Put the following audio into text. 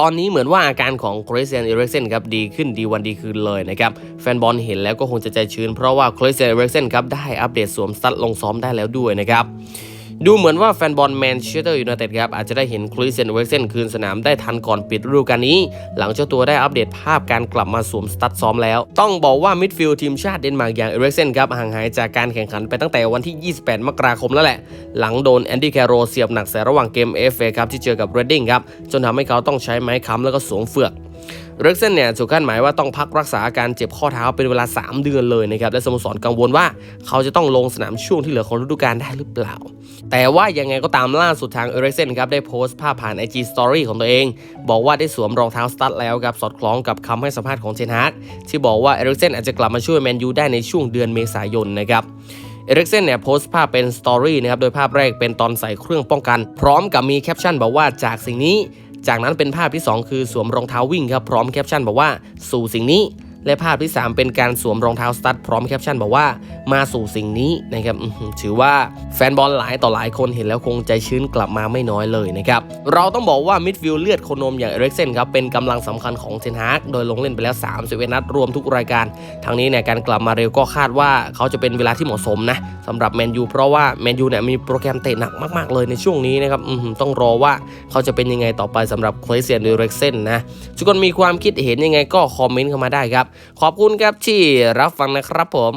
ตอนนี้เหมือนว่าอาการของคริสเตียนเอริกเซนครับดีขึ้นดีวันดีคืนเลยนะครับแฟนบอลเห็นแล้วก็คงจะใจชื้นเพราะว่าคริสเตียนเอริกเซนครับได้อัปเดตสวมสตัดลงซ้อมได้แล้วด้วยนะครับ ดูเหมือนว่าแฟนบอลแมนเชสเตอร์ยูไนเต็ดครับอาจจะได้เห็นคริสเตียนเอริกเซนคืนสนามได้ทันก่อนปิดฤดูกาลนี้ หลังเจ้าตัวได้อัปเดตภาพการกลับมาสวมสตัดซ้อมแล้ว ต้องบอกว่ามิดฟิลด์ทีมชาติเดนมาร์กอย่างเอริกเซนครับห่างหายจากการแข่งขันไปตั้งแต่วันที่ 28 มกราคมแล้วแหละ หลังโดนแอนดี้แคโรเสียบหนักใส่ระหว่างเกมเอฟเอครับที่เจอกับเรดดิ้งครับจนทำให้เขาต้องใช้ไม้ค้ำแล้วก็สวมเฟือก เร็กเซนเนี่ยถูกคาดหมายว่าต้องพักรักษาอาการเจ็บข้อเท้าเป็นเวลา 3 เดือนเลยนะครับและสโมสรกังวลว่าเขาจะต้องลงสนามช่วงที่เหลือของฤดูกาลได้หรือเปล่า แต่ว่ายังไงก็ตามล่าสุดทางเอริกเซนครับได้โพสต์ภาพผ่าน IG Story ของตัวเอง บอกว่าได้สวมรองเท้าสตั๊ดแล้วครับสอดคล้องกับคำให้สัมภาษณ์ของเทนฮาร์กที่บอกว่าเอริกเซนอาจจะกลับมาช่วยแมนยูได้ในช่วงเดือนเมษายนนะครับเอริกเซนเนี่ยโพสต์ภาพเป็นสตอรี่นะครับ โดยภาพแรกเป็นตอนใส่เครื่องป้องกัน พร้อมกับมีแคปชั่นบอกว่าจากสิ่งนี้ จากนั้นเป็นภาพที่ 2 คือสวมรองเท้าวิ่งครับพร้อมแคปชั่นบอกว่าสู่สิ่งนี้ และภาพที่ 3 เป็นการสวมรองเท้าสตั๊ดพร้อมแคปชั่นบอกว่ามาสู่สิ่งนี้นะครับถือว่าแฟนบอลหลายต่อหลายคนเห็นแล้วคงใจชื้นกลับมาไม่น้อยเลยนะครับเราต้องบอกว่ามิดฟิลด์เลือดโคนมอย่างเอริกเซนครับเป็นกำลังสำคัญของเทนฮากโดยลงเล่นไปแล้ว31นัดรวมทุกรายการทั้งนี้เนี่ยการกลับมาเร็วก็คาดว่าเขาจะเป็นเวลาที่เหมาะสมนะสำหรับแมนยูเพราะว่าแมนยูเนี่ยมีโปรแกรมเตะหนักมากๆเลยในช่วงนี้นะครับต้องรอว่าเขาจะเป็นยังไงต่อไปสำหรับคริสเตียนเอริกเซนนะทุกคนมีความคิดเห็นยังไงก็คอมเมนต์เข้ามาได้ครับขอบคุณครับที่รับฟังนะครับผม